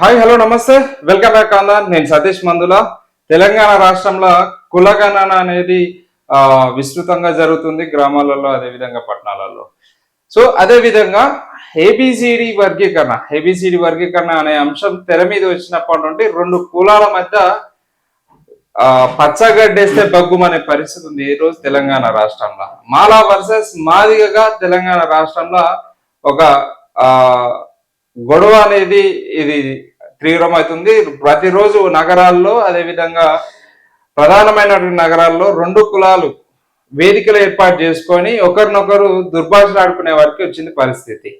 Hi hello నమస్తే. Welcome back ఆందర్ నేను సతీష్ మందుల. తెలంగాణ రాష్ట్రంలో కులగణన అనేది విస్తృతంగా జరుగుతుంది గ్రామాలలో అదేవిధంగా పట్టణాలలో. సో అదే విధంగా ఏబిసిడి వర్గీకరణ ఏబిసిడి వర్గీకరణ అనే అంశం తెర మీద వచ్చినప్పటి నుండి రెండు కులాల మధ్య పచ్చగడ్డేస్తే బగ్గుమనే పరిస్థితి ఉంది ఈ రోజు తెలంగాణ రాష్ట్రంలో. మాలా వర్సెస్ మాదిగగా తెలంగాణ రాష్ట్రంలో ఒక గొడవ అనేది ఇది తీవ్రమవుతుంది ప్రతిరోజు నగరాల్లో అదే విధంగా ప్రధానమైనటువంటి నగరాల్లో రెండు కులాలు వేదికలు ఏర్పాటు చేసుకొని ఒకరినొకరు దుర్భాషలాడుకునే వరకు వచ్చింది పరిస్థితి.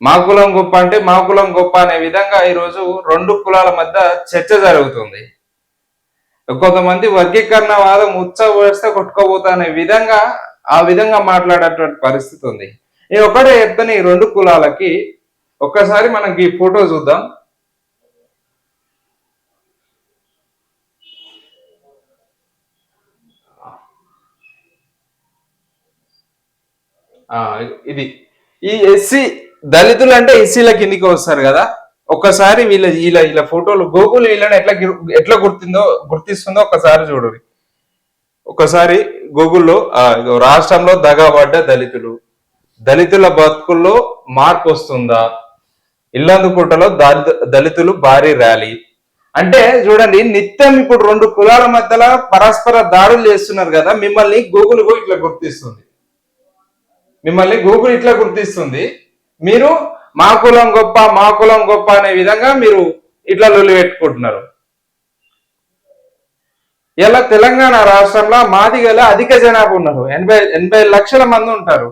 మా కులం గొప్ప అంటే మా కులం గొప్ప అనే విధంగా ఈరోజు రెండు కులాల మధ్య చర్చ జరుగుతుంది. కొంతమంది వర్గీకరణ వాదం ఉత్సవేస్తే కొట్టుకోబోతా అనే విధంగా ఆ విధంగా మాట్లాడేటువంటి పరిస్థితి ఉంది. నేను ఒకటే చెప్తాను ఈ రెండు కులాలకి ఒక్కసారి మనకి ఈ ఫోటో చూద్దాం ఆ, ఇది. ఈ ఎస్సీ దళితులు అంటే ఎస్సీల కిందికి వస్తారు కదా. ఒక్కసారి వీళ్ళ వీళ్ళ వీళ్ళ ఫోటోలు గూగుల్ వీళ్ళని ఎట్లా ఎట్లా గుర్తిందో గుర్తిస్తుందో ఒక్కసారి చూడండి ఒకసారి గూగుల్లో రాష్ట్రంలో దగాబడ్డ దళితులు. దళితుల బతుకుల్లో మార్పు వస్తుందా? ఇల్లందుకుంటలో దళిత- దళితులు భారీ ర్యాలీ. అంటే చూడండి నిత్యం ఇప్పుడు రెండు కులాల మధ్యలో పరస్పర దాడులు చేస్తున్నారు కదా. మిమ్మల్ని గూగుల్ ఇట్లా గుర్తిస్తుంది. మిమ్మల్ని గూగుల్ ఇట్లా గుర్తిస్తుంది. మీరు మా కులం గొప్ప మా కులం గొప్ప అనే విధంగా మీరు ఇట్లా లొల్లి పెట్టుకుంటున్నారు. ఇలా తెలంగాణ రాష్ట్రంలో మాదిగల అధిక జనాభా ఉన్నారు. ఎనభై ఎనభై లక్షల మంది ఉంటారు.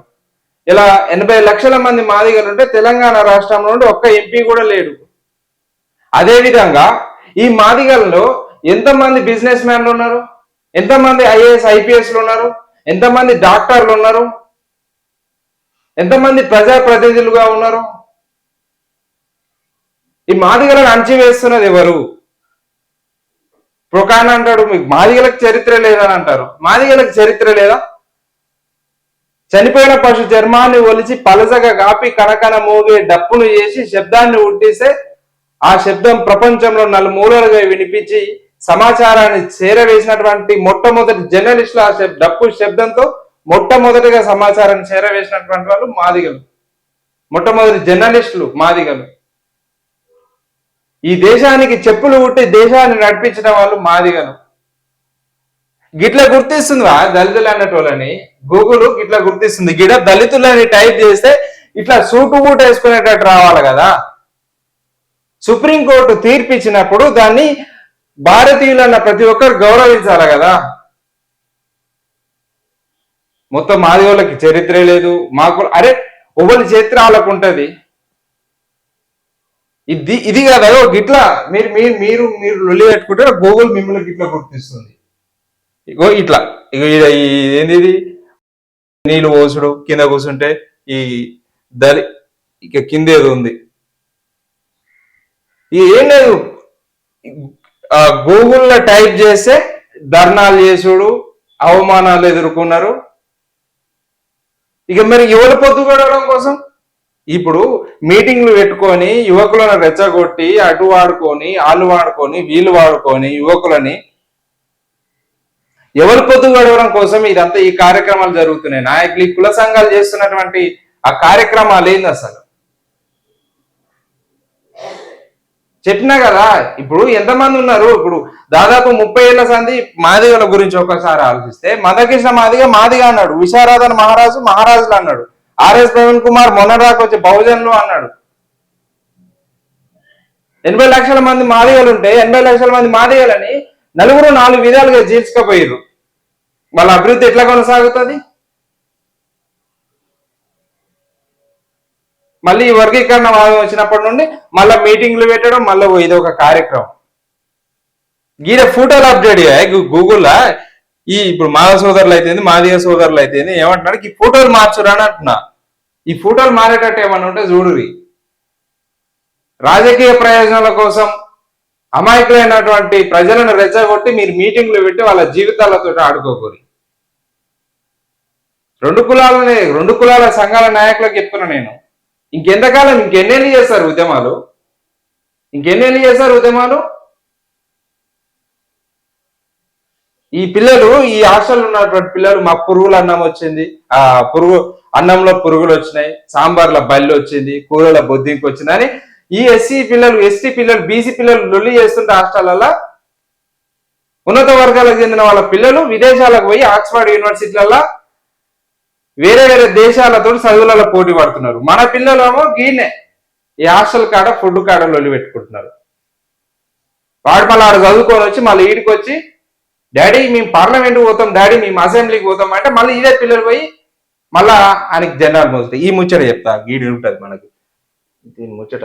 ఇలా ఎనభై లక్షల మంది మాదిగలు ఉంటే తెలంగాణ రాష్ట్రం నుండి ఒక్క ఎంపీ కూడా లేడు. అదే విధంగా ఈ మాదిగల్లో ఎంతమంది బిజినెస్ మ్యాన్లు ఉన్నారు? ఎంతమంది ఐఏఎస్ ఐపీఎస్లు ఉన్నారు? ఎంతమంది డాక్టర్లు ఉన్నారు? ఎంతమంది ప్రజాప్రతినిధులుగా ఉన్నారు? ఈ మాదిగలను అణచివేస్తున్నది ఎవరు? ప్రొకాన్ అంటాడు మీకు మాదిగలకు చరిత్ర లేదని అంటారు. మాదిగలకు చరిత్ర లేదా? చనిపోయిన పశు చర్మాన్ని ఒలిచి పలసగా కాపి కనకన మోగే డప్పును చేసి శబ్దాన్ని ఉట్టిస్తే ఆ శబ్దం ప్రపంచంలో నలుమూలలుగా వినిపించి సమాచారాన్ని చేరవేసినటువంటి మొట్టమొదటి జర్నలిస్టులు ఆ శబ్- డప్పు శబ్దంతో మొట్టమొదటిగా సమాచారాన్ని చేరవేసినటువంటి వాళ్ళు మాదిగలు. మొట్టమొదటి జర్నలిస్టులు మాదిగలు. ఈ దేశానికి చెప్పులు ఉట్టి దేశాన్ని నడిపించిన వాళ్ళు మాదిగలు. గిట్లా గుర్తిస్తుంది దళితులు అన్నటోళ్ళని గూగుల్ గిట్లా గుర్తిస్తుంది. గిడ దళితులని టైప్ చేస్తే ఇట్లా సూటు బూట వేసుకునేటట్టు రావాలి కదా. సుప్రీంకోర్టు తీర్పు ఇచ్చినప్పుడు దాన్ని భారతీయులన్న ప్రతి ఒక్కరు గౌరవించాలి కదా. మొత్తం మాది వాళ్ళకి చరిత్రే లేదు. మాకు అరే ఒకరి చరిత్ర వాళ్ళకు ఉంటది. ఇది ఇది కదా? గిట్లా. మీరు మీరు మీరు మీరు లొల్లి పెట్టుకుంటే గూగుల్ మిమ్మల్ని గిట్లా గుర్తిస్తుంది ఇగో ఇట్లా. ఇగో ఏంది ఇది? నీళ్ళు పోసుడు కింద కూర్చుంటే ఈ దరి ఇక కింద ఏదో ఉంది. ఏం లేదు. గూగుల్లో టైప్ చేస్తే ధర్నాలు చేసుడు అవమానాలు ఎదుర్కొన్నారు. ఇక మరి ఎవరు పొత్తు గడవడం కోసం? ఇప్పుడు మీటింగ్లు పెట్టుకొని యువకులను రెచ్చగొట్టి అటు వాడుకొని వాళ్ళు వాడుకొని వీళ్ళు వాడుకొని యువకులని ఎవరు పొత్తు గడవడం కోసం ఇదంతా ఈ కార్యక్రమాలు జరుగుతున్నాయి? నాయకులు ఈ కుల సంఘాలు చేస్తున్నటువంటి ఆ కార్యక్రమాలు ఏంది అసలు? చెప్పినా కదా ఇప్పుడు ఎంతమంది ఉన్నారు? ఇప్పుడు దాదాపు ముప్పై ఏళ్ళ సంది మాదిగల గురించి ఒకసారి ఆలోచిస్తే మదకృష్ణ మాదిగ మాదిగ అన్నాడు. విశారాధన మహారాజు మహారాజులు అన్నాడు. ఆర్ఎస్ ప్రవీణ్ కుమార్ మొన్నటిదాకా వచ్చి బహుజన్లు అన్నాడు. ఎనభై లక్షల మంది మాదిగలు ఉంటే ఎనభై లక్షల మంది మాదిగలని నలుగురు నాలుగు విధాలుగా జీర్చుకపోయారు వాళ్ళ అభివృద్ధి ఎట్లా కొనసాగుతుంది? మళ్ళీ ఈ వర్గీకరణ వాదం వచ్చినప్పటి నుండి మళ్ళీ మీటింగ్లు పెట్టడం మళ్ళీ ఇది ఒక కార్యక్రమం. గీడ ఫోటోలు అప్డేట్ గూగుల్లో ఈ ఇప్పుడు మాధ సోదరులు అయితే మాదిగ సోదరులు అయితే ఏమంటున్నాడు? ఈ ఫోటోలు మార్చురా అని అంటున్నా. ఈ ఫోటోలు మారేటట్టు ఏమన్నా ఉంటే చూడురి. రాజకీయ ప్రయోజనాల కోసం అమాయకులైనటువంటి ప్రజలను రెచ్చగొట్టి మీరు మీటింగ్లు పెట్టి వాళ్ళ జీవితాలతో ఆడుకోకూరి. రెండు కులాలనే రెండు కులాల సంఘాల నాయకులకు చెప్తున్నా నేను. ఇంకెంతకాలం ఇంకెన్నేళ్ళు చేస్తారు ఉద్యమాలు? ఇంకెన్నేళ్ళు చేస్తారు ఉద్యమాలు? ఈ పిల్లలు ఈ హాస్టల్లో ఉన్నటువంటి పిల్లలు మా పురుగుల అన్నం వచ్చింది. ఆ పురుగు అన్నంలో పురుగులు వచ్చినాయి సాంబార్ల బల్లి వచ్చింది కూరల బొద్దింకి వచ్చిందని ఈ ఎస్సీ పిల్లలు ఎస్టీ పిల్లలు బీసీ పిల్లలు లొల్లి చేస్తుంటే హాస్టల్లో ఉన్నత వర్గాలకు చెందిన వాళ్ళ పిల్లలు విదేశాలకు పోయి ఆక్స్ఫర్డ్ యూనివర్సిటీలలో వేరే వేరే దేశాలతో చదువులలో పోటీ పడుతున్నారు. మన పిల్లలేమో గీనే ఈ హాస్టల్ కాడ ఫుడ్ కాడ లొల్లి పెట్టుకుంటున్నారు. వాడు మళ్ళీ ఆడ చదువుకొని వచ్చి మళ్ళీ ఈడికి వచ్చి డాడీ మేము పార్లమెంట్ పోతాం డాడీ మేము అసెంబ్లీకి పోతాం అంటే మళ్ళీ ఇదే పిల్లలు పోయి మళ్ళా ఆయనకి జెండాలు మోస్తాయి ఈ ముచ్చట చెప్తా గీడి ఉంటుంది మనకు. దీని ముచ్చట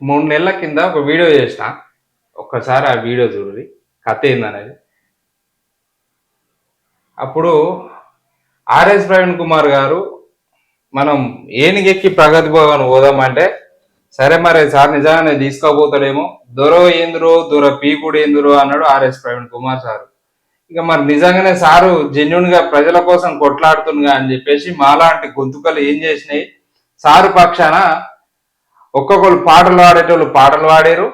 మూడు నెలల కింద ఒక వీడియో చేసిన ఒక్కసారి ఆ వీడియో చూడండి కథ ఏందనేది. అప్పుడు ఆర్ఎస్ ప్రవీణ్ కుమార్ గారు మనం ఏనుగెక్కి ప్రగతి భవన్ పోదామంటే సరే మరి సార్ నిజంగానే తీసుకోబోతాడేమో దొర ఏందురో దొర పీకుడు ఏందురో అన్నాడు ఆర్ఎస్ ప్రవీణ్ కుమార్ సారు. ఇక మరి నిజంగానే సారు జెన్యున్గా ప్రజల కోసం కొట్లాడుతుందిగా అని చెప్పేసి మాలాంటి గొంతుకలు ఏం చేసినాయి? సారు పక్షాన ఒక్కొక్కరు పాటలు పాడేటోళ్ళు పాటలు పాడారు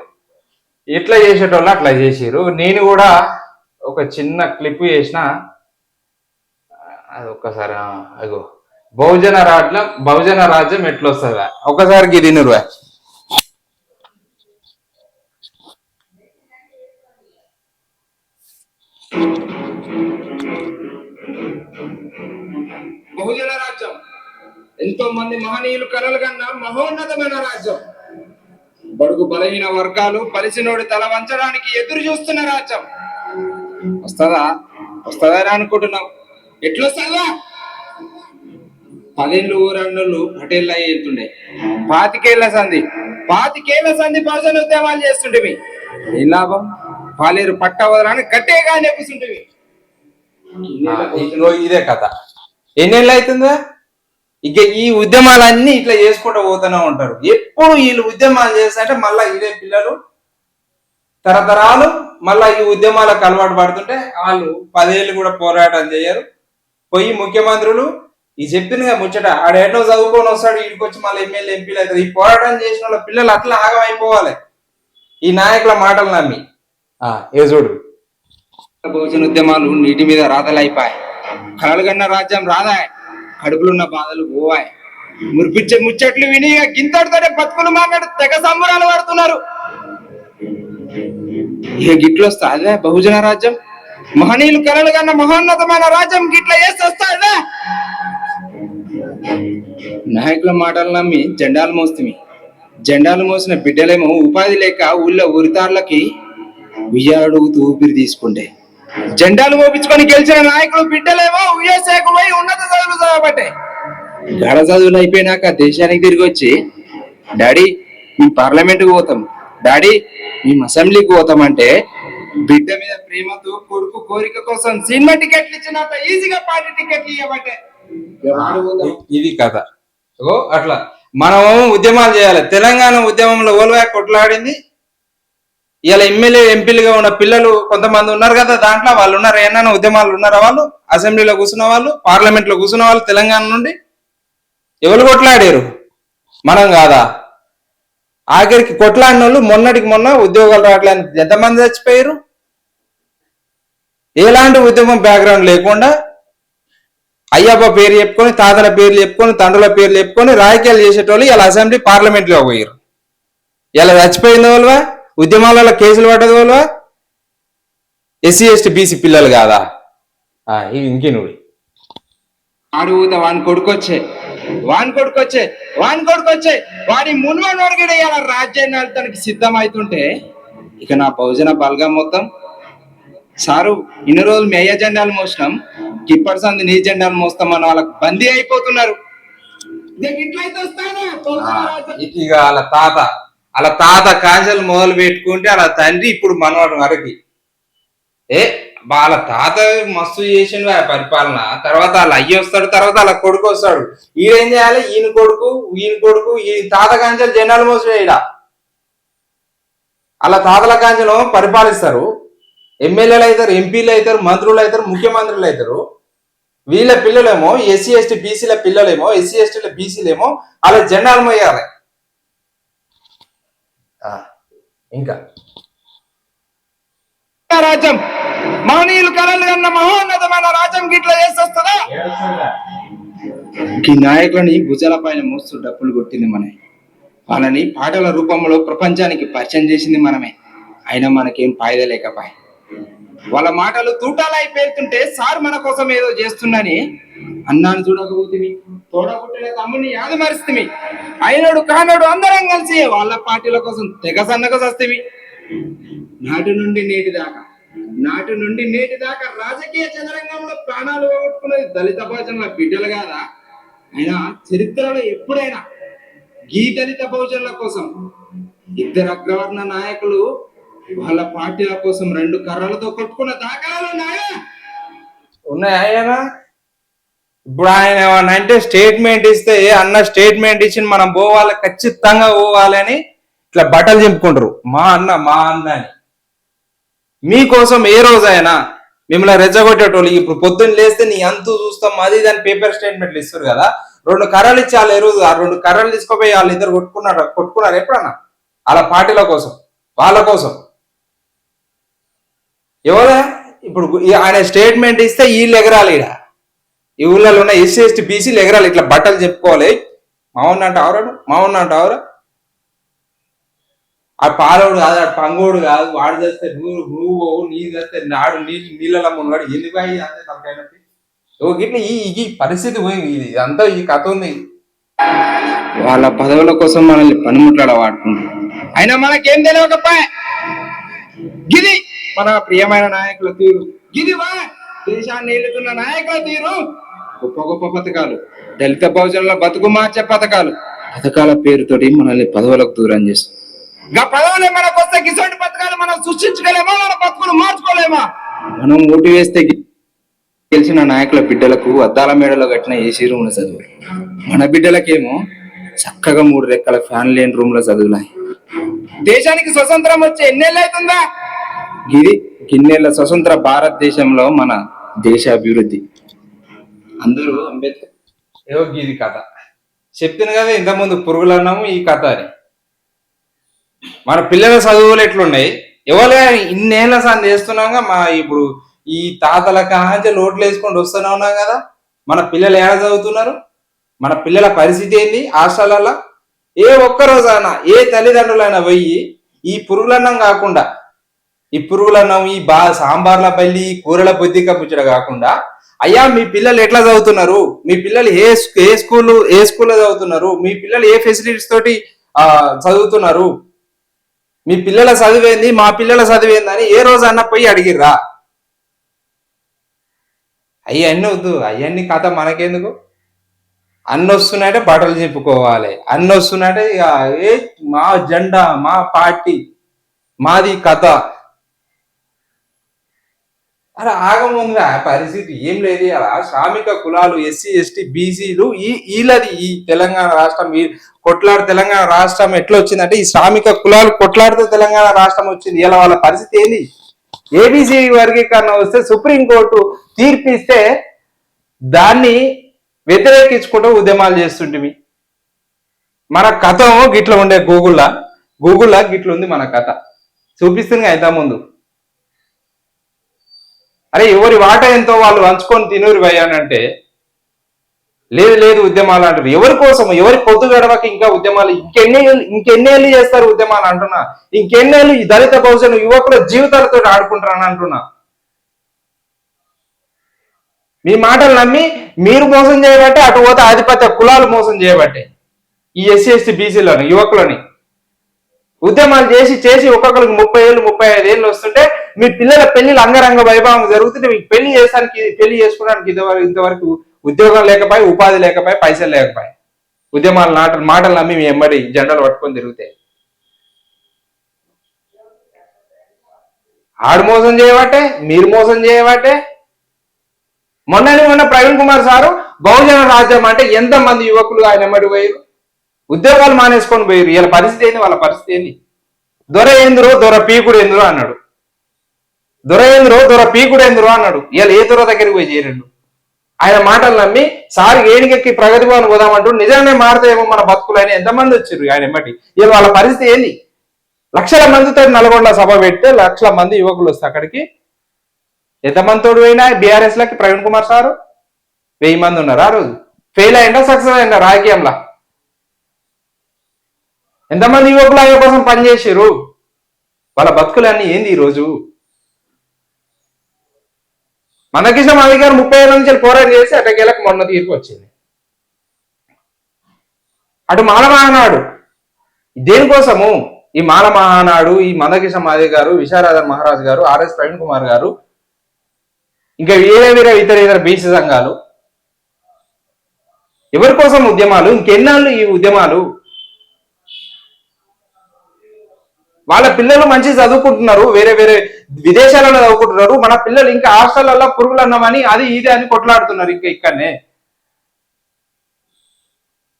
ఇట్లా చేసేటోళ్ళు అట్లా చేసారు నేను కూడా ఒక చిన్న క్లిప్ చేసిన. అది ఒక్కసారి అగో బహుజన రాజ్యం బహుజన రాజ్యం ఎట్లొస్తుందా ఒకసారి గిరినురు బహుజన రాజ్యం. ఎంతో మంది మహనీయులు కలలు కన్నా మహోన్నతమైన రాజ్యం. బడుగు బలహీన వర్గాలు పలిసినోడి తల వంచడానికి ఎదురు చూస్తున్న రాజ్యం. వస్తుందా? వస్తుందా అని అనుకుంటున్నాం ఎట్లొస్తుందా పదేళ్ళు ఊరన్నోళ్ళు పటేళ్ళు అయ్యి వెళ్తుండే. పాతికేళ్ళ సంధి. పాతికేళ్ళ సంధి ప్రజలు ఉద్యమాలు చేస్తుండేవి ఏం లాభం? పాలేరు పట్ట వదలని కట్టేగా నెప్పుతుంటేవి ఇదే కథ. ఎన్నేళ్ళు అవుతుందా ఇక ఈ ఉద్యమాలన్నీ ఇట్లా చేసుకుంటూ పోతూనే ఉంటారు. ఎప్పుడు వీళ్ళు ఉద్యమాలు చేస్తుంటే మళ్ళా ఇదే పిల్లలు తరతరాలు మళ్ళా ఈ ఉద్యమాలకు అలవాటు పడుతుంటే వాళ్ళు పదేళ్ళు కూడా పోరాటం చేయరు. పోయి ముఖ్యమంత్రులు ఈ చెప్తుంది ముచ్చట ఆడ ఎన్నో చదువుకొని వస్తాడు వీడికి వచ్చి మళ్ళీ ఎమ్మెల్యే ఎంపీలు అవుతారు. ఈ పోరాటం చేసిన వాళ్ళ పిల్లలు అట్లా ఆగమైపోవాలి. ఈ నాయకుల మాటలు నమ్మి. ఆ, ఏ చూడు. భోజన ఉద్యమాలు నీటి మీద రాతలైపాయి కలలుగన్న రాజ్యం రాదాయ్. కడుపులున్న బాధలు పోవాయి. మురిపించే ముచ్చట్లు విని ఇక బతుకులు మాట్లాడు తెగ సంబరాలు పడుతున్నారు. ఇక గిట్లు వస్తాదే బహుజన రాజ్యం? మహనీయులు కలలు కన్న మహోన్నతమైన రాజ్యం గిట్ల వేస్తే నాయకుల మాటలు నమ్మి జెండాలు మోస్తుంది జెండాలు మోసిన బిడ్డలేమో ఉపాధి లేక ఊళ్ళో ఉరితార్లకి ఉయ్యాడుగుతూ ఊపిరి తీసుకుంటే జెండాలు మోపించుకొని గెలిచిన నాయకులు బిడ్డలేమో పోయి ఉన్నత చదువులు చదవబట్టే. గడ చదువులు అయిపోయినాక దేశానికి తిరిగి వచ్చి డాడీ మేము పార్లమెంట్కి పోతాం. డాడీ మేము అసెంబ్లీకి పోతాం అంటే బిడ్డ మీద ప్రేమతో కొడుకు కోరిక కోసం సినిమా టికెట్లు ఇచ్చినంత ఈజీగా పార్టీ టికెట్లు ఇవ్వబట్టే? ఇది కథ. ఓ అట్లా. మనం ఉద్యమాలు చేయాలి. తెలంగాణ ఉద్యమంలో ఓల్వా కొట్లాడింది. ఇలా ఎమ్మెల్యే ఎంపీలుగా ఉన్న పిల్లలు కొంతమంది ఉన్నారు కదా దాంట్లో వాళ్ళు ఉన్నారు. ఏమైనా ఉద్యమాలు ఉన్నారా వాళ్ళు? అసెంబ్లీలో కూర్చున్న వాళ్ళు పార్లమెంట్లో కూర్చున్న వాళ్ళు తెలంగాణ నుండి? ఎవరు కొట్లాడారు? మనం కాదా? ఆఖరికి కొట్లాడిన వాళ్ళు మొన్నటికి మొన్న ఉద్యోగాలు రావట్లేదు. ఎంతమంది చచ్చిపోయారు? ఎలాంటి ఉద్యమం బ్యాక్గ్రౌండ్ లేకుండా అయ్యప్ప పేరు చెప్పుకొని తాతల పేర్లు చెప్పుకొని తండ్రుల పేర్లు చెప్పుకొని రాజకీయాలు చేసేటోళ్ళు ఇలా అసెంబ్లీ పార్లమెంట్లో పోయారు. ఇలా చచ్చిపోయిన వాళ్ళవా? ఉద్యమాలలో కేసులు పడ్డది వాళ్ళవా ఎస్సీ ఎస్టీ బీసీ పిల్లలు కాదా? ఇంకే నువ్వు. ఆడుగుతా వాని కొడుకొచ్చే వాని కొడుకొచ్చే వాని కొడుకొచ్చే వాడి మున్వనోడికి ఇవాళ రాజ్యాన్ని తనకి సిద్ధమవుతుంటే ఇక నా బహుజన బలగం మొత్తం. సారు ఇన్ని రోజులు మీ అయ్య జెండాలు మోసినాం ఇప్పటి సంది నీ జెండాలు మోస్తాం మన వాళ్ళకి బందీ అయిపోతున్నారు. ఇక వాళ్ళ తాత అలా తాత కాంచెలు మొదలు పెట్టుకుంటే అలా తండ్రి ఇప్పుడు మనవాడు వరకు. ఏ వాళ్ళ తాత మస్తు చేసిండు ఆ పరిపాలన. తర్వాత వాళ్ళ అయ్యి వస్తాడు తర్వాత వాళ్ళ కొడుకు వస్తాడు. ఈయన చేయాలి? ఈయన కొడుకు ఈయన కొడుకు ఈ తాత కాంచెలు జెండాలు మోసిన అలా తాతల కాంచెలు పరిపాలిస్తారు. ఎమ్మెల్యేలు అవుతారు ఎంపీలు అవుతారు మంత్రులు అవుతారు ముఖ్యమంత్రులు అవుతారు. వీళ్ళ పిల్లలేమో ఎస్సీ ఎస్టీ బీసీల పిల్లలేమో ఎస్సీ ఎస్టీల బీసీలేమో అలా జెండాలు మోయాలి. ఇంకా. రాజ్యం. మహనీయులు కలలు కన్న మహోన్నతమైన రాజ్యం గిట్లా చేసేస్తుందా? ఈ నాయకులని భుజాల పైన మోస్తూ డప్పులు కొట్టింది మనమే. వాళ్ళని పాటల రూపంలో ప్రపంచానికి పరిచయం చేసింది మనమే. అయినా మనకేం ఫాయిదా లేకపాయ వాళ్ళ మాటలు తూటాలు అయిపోతుంటే సార్ మన కోసం ఏదో చేస్తుందని అన్నాను చూడకపోతుంది తోడబుట్టిన తమ్ముని యాదమరిస్తుంది అయినడు కానడు అందరం కలిసి వాళ్ళ పార్టీల కోసం తెగ సన్నగా వస్తేవి నాటి నుండి నేటి దాకా నాటి నుండి నేటి దాకా రాజకీయ చదరంగంలో ప్రాణాలు పోగొట్టుకున్నది దళిత భోజనుల బిడ్డలు కాదా? అయినా చరిత్రలో ఎప్పుడైనా ఈ దళిత భోజనుల కోసం ఇద్దరు అగ్రవర్ణ నాయకులు వాళ్ళ పార్టీల కోసం రెండు కర్రలతో కొట్టుకున్న దాఖలాలు ఉన్నాయా? ఉన్నాయా ఆయన ఇప్పుడు ఆయన ఏమన్నా అంటే స్టేట్మెంట్ ఇస్తే అన్న స్టేట్మెంట్ ఇచ్చి మనం పోవాలి ఖచ్చితంగా పోవాలి అని ఇట్లా బట్టలు చింపుకుంటారు. మా అన్న మా అన్న అని మీకోసం ఏ రోజైనా మిమ్మల్ని రెచ్చగొట్టేటోళ్ళు ఇప్పుడు పొద్దున్న లేస్తే నీ అంతు చూస్తాం అది దాని పేపర్ స్టేట్మెంట్లు ఇస్తారు కదా. రెండు కర్రలు ఇచ్చి వాళ్ళు ఎరువు ఆ రెండు కర్రలు తీసుకుపోయి వాళ్ళు ఇద్దరు కొట్టుకున్నారు కొట్టుకున్నారు ఎప్పుడన్నా? వాళ్ళ పార్టీల కోసం వాళ్ళ కోసం. ఎవరా? ఇప్పుడు ఈ- ఆయన స్టేట్మెంట్ ఇస్తే వీళ్ళు ఎగరాలి ఈడ. ఈ ఊళ్ళలో ఉన్న ఎస్సీ ఎస్టీ బీసీలు ఎగరాలి. ఇట్లా బట్టలు చెప్పుకోవాలి. మావున్న అంటే అవరాడు మావున్న అంటే అవరా ఆ పాలోడు కాదు ఆ పంగోడు కాదు వాడు చేస్తే నువ్వు నువ్వు పోవు నీ చేస్తే నాడు నీళ్ళు నీళ్ళలో ఉన్నాడు ఎందుకు అయ్యి అంతే తనకైనది ఈ ఈ పరిస్థితి పోయింది ఇది. అంతా ఈ కథ ఉంది. వాళ్ళ పదవుల కోసం మనల్ని పనిముట్లాడ వాడుకుంటారు అయినా మనకేం తెలియకపోయా? గిది మన ప్రియమైన నాయకుల తీరు. గిదివా దేశాన్ని ఏలుతున్న నాయకుల తీరు. గొప్ప గొప్ప పథకాలు. దళిత బహుజనుల బతుకు మార్చే పథకాలు. పథకాల పేరుతోటి మనల్ని పదవులకు దూరం చేస్తుంది గా పదవులే మనకు వస్తే గిసోటి పథకాలు మనం సృష్టించగలేమా? మన బతుకులు మార్చుకోలేమా? మనం ఓటు వేస్తే గెలిచిన నాయకుల బిడ్డలకు అద్దాల మేడలో కట్టిన ఏసీ రూమ్ల చదువు మన బిడ్డలకేమో చక్కగా మూడు రెక్కల ఫ్యాన్ లేని రూమ్లో చదువులాయి. దేశానికి స్వతంత్రం వచ్చి ఎన్నేళ్ళు అవుతుందా? ఇది గిన్నెల స్వతంత్ర భారతదేశంలో మన దేశ అభివృద్ధి అందరూ అంబేద్కర్. ఏవో ఇది కథ. చెప్తాను కదా ఇంతకుముందు పురుగులు అన్నాము ఈ కథ అని. మన పిల్లల చదువులు ఎట్లున్నాయి? ఎవరే ఇన్నేళ్ళ సార్ చేస్తున్నాగా మా ఇప్పుడు ఈ తాతల కాంచె లోట్లు వేసుకొని వస్తూనే ఉన్నాం కదా? మన పిల్లలు ఏడ చదువుతున్నారు? మన పిల్లల పరిస్థితి ఏంది? హాస్టల్లో ఏ ఒక్కరోజైనా ఏ తల్లిదండ్రులైనా పోయి ఈ పురుగులన్నం కాకుండా ఈ పురుగులన్నం ఈ బా సాంబార్ల బల్లి కూరల బొద్దిక పుచ్చడ కాకుండా అయ్యా మీ పిల్లలు ఎట్లా చదువుతున్నారు? మీ పిల్లలు ఏ ఏ స్కూల్ ఏ స్కూల్లో చదువుతున్నారు? మీ పిల్లలు ఏ ఫెసిలిటీస్ తోటి చదువుతున్నారు? మీ పిల్లల చదివేంది? మా పిల్లల చదివేంది అని ఏ రోజు అన్న పోయి అడిగిర్రా? అవన్నీ వద్దు? అవన్నీ కథ మనకెందుకు? అన్ని వస్తున్నాయంటే బట్టలు చెప్పుకోవాలి. అన్ని వస్తున్నాయంటే ఇక ఏ మా జెండా మా పార్టీ మాది కథ. అరే ఆగముందా పరిస్థితి ఏం లేదు అలా శ్రామిక కులాలు ఎస్సీ ఎస్టీ బీసీలు ఈ వీళ్ళది ఈ తెలంగాణ రాష్ట్రం. ఈ కొట్లాడు తెలంగాణ రాష్ట్రం ఎట్లా వచ్చిందంటే ఈ శ్రామిక కులాలు కొట్లాడితే తెలంగాణ రాష్ట్రం వచ్చింది. ఇలా వాళ్ళ పరిస్థితి ఏంది? ఏబీసీ వర్గీకరణ వస్తే సుప్రీంకోర్టు తీర్పిస్తే దాన్ని వ్యతిరేకించుకుంటూ ఉద్యమాలు చేస్తుంటివి మన కథ గిట్ల ఉండే గూగుల్లా. గూగుల్లా గిట్ల ఉంది మన కథ. చూపిస్తుంది అయితే ముందు అరే ఎవరి వాట ఎంతో వాళ్ళు పంచుకొని తినూరు పోయానంటే లేదు లేదు ఉద్యమాలు అంటారు ఎవరి కోసం ఎవరి పొద్దు గడవకి ఇంకా ఉద్యమాలు? ఇంకెన్ని ఇంకెన్నేళ్ళు చేస్తారు ఉద్యమాలు అంటున్నా? ఇంకెన్నేళ్ళు ఈ దళిత బహుజన యువకుల జీవితాలతో ఆడుకుంటారని అంటున్నా? మీ మాటలు నమ్మి మీరు మోసం చేయబట్టే అటు పోతే ఆధిపత్య కులాలు మోసం చేయబట్టే. ఈ ఎస్సీ ఎస్టీ బీసీలను యువకులని. ఉద్యమాలు చేసి చేసి ఒక్కొక్కరికి ముప్పై ఏళ్ళు ముప్పై ఐదు ఏళ్ళు వస్తుంటే మీ పిల్లల పెళ్ళిలు అంగరంగ వైభవం జరుగుతుంటే మీకు పెళ్ళి చేసానికి పెళ్ళి చేసుకోవడానికి ఇంతవరకు ఇంతవరకు ఉద్యోగం లేకపోయి ఉపాధి లేకపోయి పైసలు లేకపోయి. ఉద్యమాలు నాట మాటలు నమ్మి మీ ఎమ్మడి జెండలు పట్టుకొని తిరుగుతాయి. ఆడు మోసం చేయబట్టే మీరు మోసం చేయబట్టే మొన్ననే మొన్న ప్రవీణ్ కుమార్ సారు బహుజన రాజ్యం అంటే ఎంత మంది యువకులు ఆయన ఎమ్మడి పోయారు ఉద్యోగాలు మానేసుకొని పోయారు వీళ్ళ పరిస్థితి ఏంది? వాళ్ళ పరిస్థితి ఏంది? దొర ఏందిరో దొర పీకుడు ఎందురో అన్నాడు. దొర ఏందిరో దొర పీకుడు ఎందురు అన్నాడు. వీళ్ళు ఏ దొర దగ్గరికి పోయి చేరండు? ఆయన మాటలు నమ్మి సార్ ఏడికెక్కి ప్రగతి భవన్ పోదామంటూ నిజంగానే మారుతాయేమో మన బతుకులు అని ఎంతమంది వచ్చారు ఆయన ఎమ్మటి? వీళ్ళు వాళ్ళ పరిస్థితి ఏంది? లక్షల మందితో నల్గొండ సభ పెడితే లక్షల మంది యువకులు వస్తే అక్కడికి ఎంతమంది తోడు పోయినా బీఆర్ఎస్ లకి ప్రవీణ్ కుమార్ సారు? వెయ్యి మంది ఉన్నారు ఆ రోజు. ఫెయిల్ అయిందా సక్సెస్ అయిందా రాజకీయంలో? ఎంతమంది యువకులు ఆయన కోసం పనిచేసారు వాళ్ళ బతుకులన్నీ ఏంది ఈ రోజు? మనకిష్ట మాది గారు ముప్పై ఏళ్ళ నుంచి పోరాటం చేసి అటకేళ్ళకి మొన్న తీర్పు వచ్చింది. అటు మాల మహానాడు. దేనికోసము? ఈ మాల మహానాడు ఈ మందకిష మాది గారు విశారాధన్ మహారాజ్ గారు ఆర్ఎస్ ప్రవీణ్ కుమార్ గారు ఇంకా వేరే వేరే ఇతర ఇతర బీసీ సంఘాలు. ఎవరి కోసం ఉద్యమాలు? ఇంకెన్నాళ్ళు ఈ ఉద్యమాలు? వాళ్ళ పిల్లలు మంచి చదువుకుంటున్నారు వేరే వేరే విదేశాలలో చదువుకుంటున్నారు మన పిల్లలు ఇంకా హాస్టల్లో పురుగులు అన్నామని అది ఇది అని కొట్లాడుతున్నారు ఇంకా ఇక్కడనే.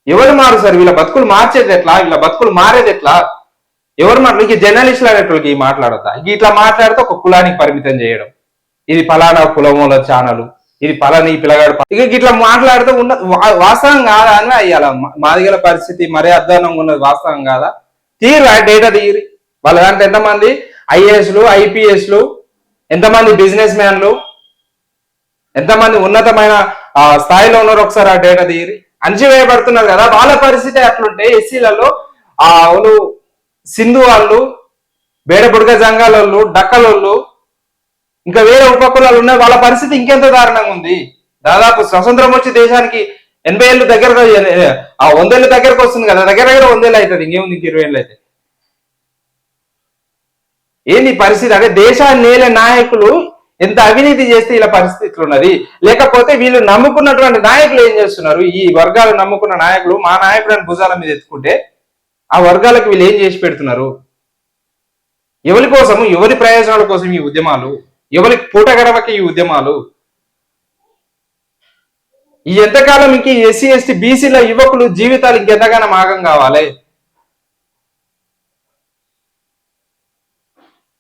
ఎవరు మారు సార్? వీళ్ళ బతుకులు మార్చేది ఎట్లా? వీళ్ళ బతుకులు మారేది ఎట్లా? ఎవరు మాట్లాడు ఇంక జర్నలిస్టులు అనేటోళ్ళకి ఈ మాట్లాడతా ఇట్లా మాట్లాడితే ఒక కులానికి పరిమితం చేయడం. ఇది ఫలానా కులముల ఛానల్ ఇది ఫలాని పిల్లగాడు ఇక ఇట్లా మాట్లాడితే ఉన్న వా- వాస్తవం కాదా అని అయ్యాల. మాదిగల పరిస్థితి మరే అధ్వానంగా ఉన్నది వాస్తవం కాదా? తీరు ఆ డేటా తీరి. వాళ్ళ దాంట్లో ఎంతమంది ఐఏఎస్లు ఐపీఎస్లు ఎంతమంది బిజినెస్ మ్యాన్లు ఎంతమంది ఉన్నతమైన స్థాయిలో ఉన్నారు ఒకసారి ఆ డేటా తీరి. అంచివేయబడుతున్నారు కదా. వాళ్ళ పరిస్థితి అట్లుంటే ఎస్సీలలో ఆ అవును సింధు వాళ్ళు బేడబుడగ జంగాలోళ్ళు డక్కలోళ్ళు ఇంకా వేరే ఉపకులాలు ఉన్నాయి. వాళ్ళ పరిస్థితి ఇంకెంత దారుణంగా ఉంది? దాదాపు స్వతంత్రం వచ్చి దేశానికి ఎనభై ఏళ్ళు దగ్గర ఆ వందేళ్ళ దగ్గరకు వస్తుంది కదా. దగ్గర దగ్గర వందేళ్ళు అవుతుంది. ఇంకేముంది? ఇంక ఇరవై ఏళ్ళు అయితే. ఏంది పరిస్థితి? అంటే దేశాన్ని నేల నాయకులు ఎంత అవినీతి చేస్తే ఇలా పరిస్థితులు ఉన్నది? లేకపోతే వీళ్ళు నమ్ముకున్నటువంటి నాయకులు ఏం చేస్తున్నారు? ఈ వర్గాలు నమ్ముకున్న నాయకులు మా నాయకులను భుజాల మీద ఎత్తుకుంటే ఆ వర్గాలకు వీళ్ళు ఏం చేసి పెడుతున్నారు? ఎవరి కోసం ఎవరి ప్రయోజనాల కోసం ఈ ఉద్యమాలు? ఎవరికి పూట గడవకి ఈ ఉద్యమాలు? ఈ ఎంతకాలం ఇంక ఎస్సీ ఎస్టీ బీసీల యువకులు జీవితాలు ఇంకెంతగానో మాగం కావాలి?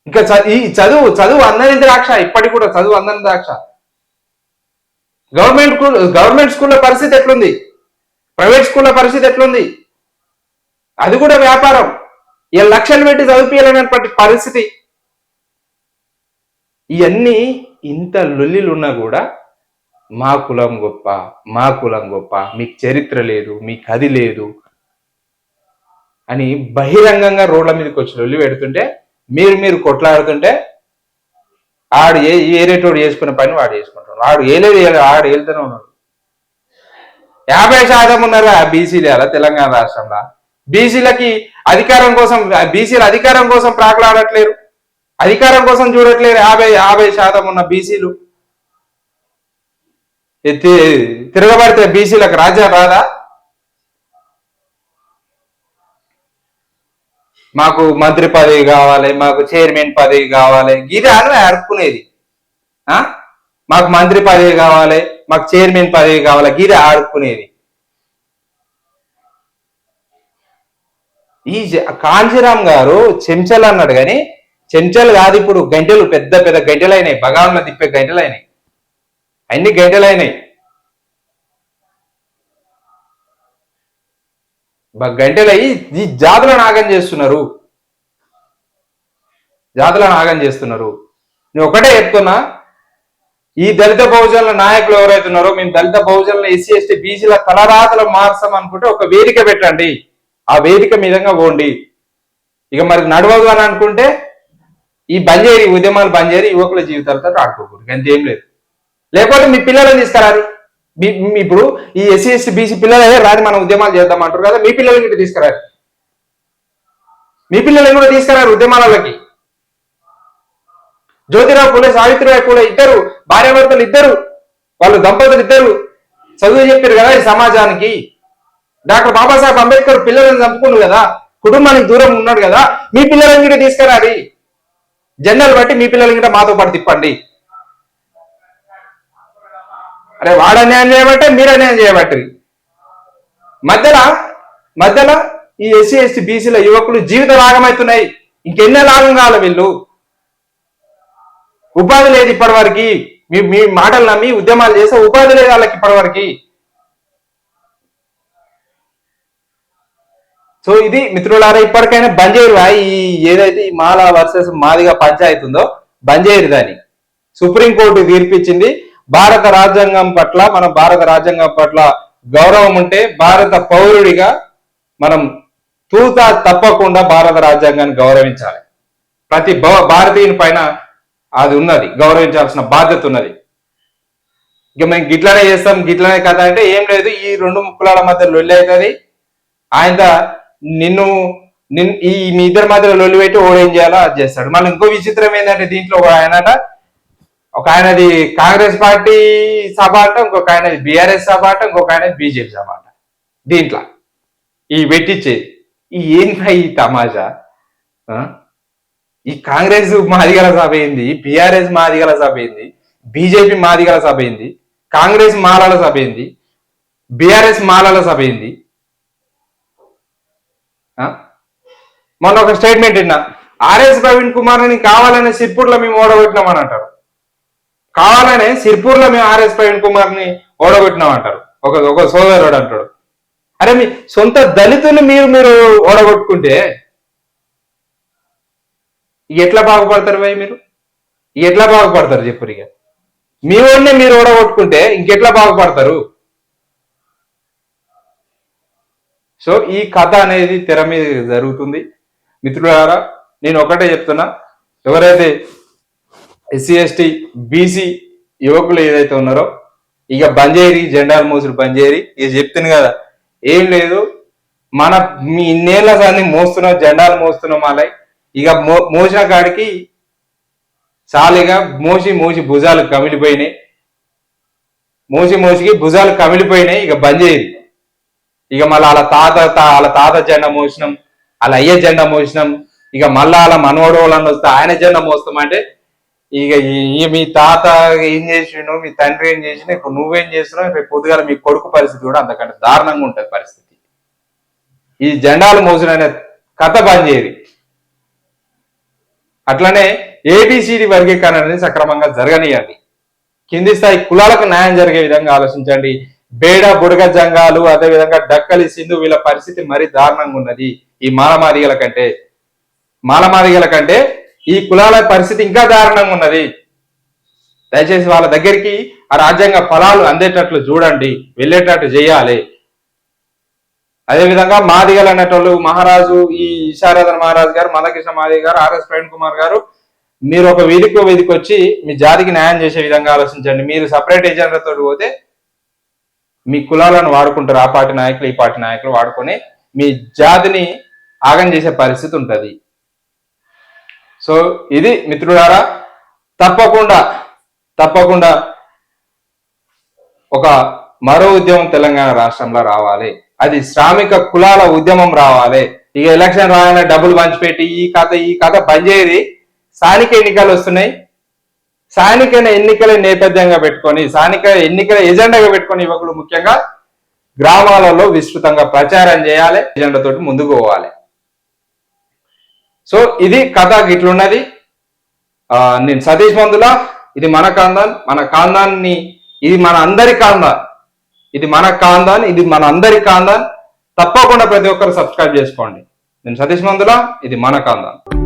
ఇంకా ఈ చదువు చదువు అందని ద్రాక్ష ఇప్పటికి కూడా చదువు అందని ద్రాక్ష. గవర్నమెంట్ స్కూల్ గవర్నమెంట్ స్కూళ్ళ పరిస్థితి ఎట్లుంది? ప్రైవేట్ స్కూళ్ళ పరిస్థితి ఎట్లుంది? అది కూడా వ్యాపారం. ఈ లక్షలు పెట్టి చదివించాలనే పరిస్థితి. ఇవన్నీ ఇంత లొల్లిలున్నా కూడా మా కులం గొప్ప మా కులం గొప్ప మీకు చరిత్ర లేదు మీకు అది లేదు అని బహిరంగంగా రోడ్ల మీదకి వచ్చి లొల్లి పెడుతుంటే మీరు మీరు కొట్లాడుతుంటే ఆడు ఏ ఏరేటోడు చేసుకునే పని వాడు చేసుకుంటాడు. వాడు ఏలేదు ఏలేదు, ఆడు వెళ్తూనే ఉన్నాడు. యాభై శాతం ఉన్నారు ఆ బీసీలు అలా తెలంగాణ రాష్ట్రంలో? బీసీలకి అధికారం కోసం బీసీల అధికారం కోసం ప్రాకులాడట్లేరు. అధికారం కోసం చూడట్లేరు. యాభై యాభై శాతం ఉన్న బీసీలు. తిరగబడితే బీసీలకు రాజ్యం రాదా? మాకు మంత్రి పదవి కావాలి మాకు చైర్మన్ పదవి కావాలి. ఇది అని అడుక్కునేది ఆ? మాకు మంత్రి పదవి కావాలి మాకు చైర్మన్ పదవి కావాలి. గిరి ఆడుకునేది. ఈ జ- గారు చెంచలు అన్నాడు కానీ చెంచాలు కాదు ఇప్పుడు గంటలు పెద్ద పెద్ద గంటలు అయినాయి బగాంలో తిప్పే గంటలు అయినాయి అన్ని గంటలు అయినాయి గంటలయ్యి ఈ జాతుల నాగం చేస్తున్నారు. జాతుల నాగం చేస్తున్నారు. నేను ఒకటే చెప్తున్నా. ఈ దళిత బహుజనుల నాయకులు ఎవరైతే ఉన్నారో మేము దళిత బహుజనుల ఎస్సీ ఎస్టీ బీసీల తలరాతలు మార్చాం అనుకుంటే ఒక వేదిక పెట్టండి. ఆ వేదిక మీదంగా పోండి. ఇక మరి నడవదు అని అనుకుంటే ఈ బంజేరి ఉద్యమాలు బంజేరి యువకుల జీవితాలతో ఆడుకోకూడదు అంతేం లేదు. లేకపోతే మీ పిల్లలను తీసుకురారు మీ- మీ- ఇప్పుడు ఈ ఎస్సీ ఎస్టీ బీసీ పిల్లలే రాదు మనం ఉద్యమాలు చేద్దాం అంటారు కదా మీ పిల్లలకి కూడా తీసుకురారు. మీ పిల్లలను కూడా తీసుకురారు ఉద్యమాలకి జ్యోతిరావు పూలే సావిత్రిరావు పూలే ఇద్దరు భార్యాభర్తలు ఇద్దరు వాళ్ళు దంపతులు ఇద్దరు. చదువు చెప్పారు కదా ఈ సమాజానికి. డాక్టర్ బాబాసాహెబ్ అంబేద్కర్ పిల్లలను చంపుకున్నారు కదా కుటుంబానికి దూరం ఉన్నాడు కదా మీ పిల్లలను కూడా తీసుకురారి. జెండాలు బట్టి మీ పిల్లలు కూడా మాతో పాటు తిప్పండి. అరే వాడు అన్యాయం చేయబట్టే మీరు అన్యాయం చేయబట్టి మధ్యలో మధ్యలో ఈ ఎస్సీ ఎస్టీ బీసీల యువకులు జీవిత లాగమవుతున్నాయి ఇంకెన్నో లాగం కావాలి వీళ్ళు? ఉపాధి లేదు ఇప్పటివరకు. మీ మీ మాటలు నమ్మి ఉద్యమాలు చేస్తే ఉపాధి లేదు వాళ్ళకి ఇప్పటివరకు. సో ఇది మిత్రులారా ఇప్పటికైనా బంద్ చేయరు ఈ ఏదైతే ఈ మాల వర్సెస్ మాదిగా పంచాయతీ ఉందో బంద్ చేయరు దాన్ని సుప్రీంకోర్టు తీర్పిచ్చింది. భారత రాజ్యాంగం పట్ల మన భారత రాజ్యాంగం పట్ల గౌరవం ఉంటే భారత పౌరుడిగా మనం తూత తప్పకుండా భారత రాజ్యాంగాన్ని గౌరవించాలి. ప్రతి భవ- భారతీయుని పైన అది ఉన్నది గౌరవించాల్సిన బాధ్యత ఉన్నది. ఇక మేము గిట్లనే చేస్తాం గిట్లనే కదా అంటే ఏం లేదు ఈ రెండు ముక్కులాల మధ్య లొల్లి అవుతుంది. ఆయన నిన్ను నిన్ ఈ మీ ఇద్దరి మధ్యలో లొల్లి పెట్టి ఓడేం చేయాలో అది చేస్తాడు. మళ్ళీ ఇంకో విచిత్రం ఏంటంటే దీంట్లో ఒక ఆయన ఒక ఆయనది కాంగ్రెస్ పార్టీ సభ అంట ఇంకొక ఆయనది బీఆర్ఎస్ సభ అంట ఇంకొక ఆయనది బీజేపీ సభ అంట. దీంట్లో ఈ పెట్టించే ఈ ఏంటి ఈ తమాషా? ఈ కాంగ్రెస్ మాదిగల సభ ఏంది? బీఆర్ఎస్ మాదిగల సభ ఏంది? బీజేపీ మాదిగల సభ ఏంది? కాంగ్రెస్ మాలల సభ ఏంది? బీఆర్ఎస్ మాలల సభ ఏంది ఆ? మొన్న ఒక స్టేట్మెంట్ విన్నా. ఆర్ఎస్ ప్రవీణ్ కుమార్ని కావాలనే సిర్పూర్లో మేము ఓడగొట్టినామని అంటారు కావాలనే సిర్పూర్లో మేము ఆర్ఎస్ ప్రవీణ్ కుమార్ని ఓడగొట్టినాం అంటారు ఒక ఒక సోదరుడు అంటాడు. అరే మీ సొంత దళితుని మీరు మీరు ఓడగొట్టుకుంటే ఎట్లా బాగుపడతారు భయ్ మీరు? ఎట్లా బాగుపడతారు చెప్పు ఇక మీ వాడిని మీరు ఓడగొట్టుకుంటే ఇంకెట్లా బాగుపడతారు? సో ఈ కథ అనేది తెర మీద జరుగుతుంది. మిత్రులారా నేను ఒకటే చెప్తున్నా. ఎవరైతే ఎస్సీ ఎస్టీ బీసీ యువకులు ఏదైతే ఉన్నారో ఇక బంజేరి జెండాలు మోసుడు బంజేరి. ఇక చెప్తుంది కదా ఏం లేదు. మన మీ ఇన్నేళ్ళ సార్ని మోస్తున్నాం జెండాలు మోస్తున్నాం అలా ఇక మో మోసిన కాడికి చాలిగా మోసి మోసి భుజాలు కమిలిపోయినాయి. మోసి మోసికి భుజాలు కమిలిపోయినాయి ఇక బంజేరి. ఇక మళ్ళీ వాళ్ళ తాత వాళ్ళ తాత జెండా మోసినాం. అలా అయ్యే జెండా మోసినాం? ఇక మళ్ళా అలా మనవడు వాళ్ళని వస్తే ఆయన జెండా మోస్తామంటే ఇక ఈ- మీ తాత ఏం చేసిండు? మీ తండ్రి ఏం చేసిన ఇప్పుడు నువ్వేం చేస్తున్నావు? రేపు పొద్దుగాల మీ కొడుకు పరిస్థితి కూడా అంతకంటే దారుణంగా ఉంటుంది పరిస్థితి. ఈ జెండాలు మోసిన కథ బంద్ అట్లనే ఏబిసిడి వర్గీకరణ అనేది సక్రమంగా జరగనియండి. కింది స్థాయి కులాలకు న్యాయం జరిగే విధంగా ఆలోచించండి. బేడ బుడగ జంగాలు అదే విధంగా డక్కలి సింధు వీళ్ళ పరిస్థితి మరీ దారుణంగా ఉన్నది. ఈ మాలమాదిగల కంటే మాలమాదిగల కంటే ఈ కులాల పరిస్థితి ఇంకా దారుణంగా ఉన్నది. దయచేసి వాళ్ళ దగ్గరికి ఆ రాజ్యాంగ ఫలాలు అందేటట్లు చూడండి వెళ్ళేటట్టు చేయాలి. అదేవిధంగా మాదిగలు అనేటోళ్ళు మహారాజు ఈ ఈశారాధన మహారాజు గారు మదకృష్ణ మాదిగ గారు ఆర్ఎస్ ప్రవీణ్ కుమార్ గారు మీరు ఒక వేదిక వేదిక వచ్చి మీ జాతికి న్యాయం చేసే విధంగా ఆలోచించండి. మీరు సపరేట్ ఏజెంట్లతో పోతే మీ కులాలను వాడుకుంటారు. ఆ పార్టీ నాయకులు ఈ పార్టీ నాయకులు వాడుకొని మీ జాతిని ఆగం చేసే పరిస్థితి ఉంటుంది. సో ఇది మిత్రులారా తప్పకుండా తప్పకుండా ఒక మరో ఉద్యమం తెలంగాణ రాష్ట్రంలో రావాలి. అది శ్రామిక కులాల ఉద్యమం రావాలి. ఇక ఎలక్షన్ రాగానే డబ్బులు పంచిపెట్టి ఈ కథ ఈ కథ పనిచేయది స్థానిక ఎన్నికలు వస్తున్నాయి. స్థానిక ఎన్నికల నేపథ్యంగా పెట్టుకొని స్థానిక ఎన్నికల ఎజెండాగా పెట్టుకొని యువకులు ముఖ్యంగా గ్రామాలలో విస్తృతంగా ప్రచారం చేయాలి. ఎజెండా తోటి ముందుకు పోవాలి. సో ఇది కథ ఇట్లున్నది. ఆ, నేను సతీష్ మందుల ఇది మన కాందాన్ మన కాందాన్ని ఇది మన అందరి కాందాన్. ఇది మన కాందాన్ ఇది మన అందరి కాందాన్. తప్పకుండా ప్రతి ఒక్కరు సబ్స్క్రైబ్ చేసుకోండి. నేను సతీష్ మందుల ఇది మన కాందాన్.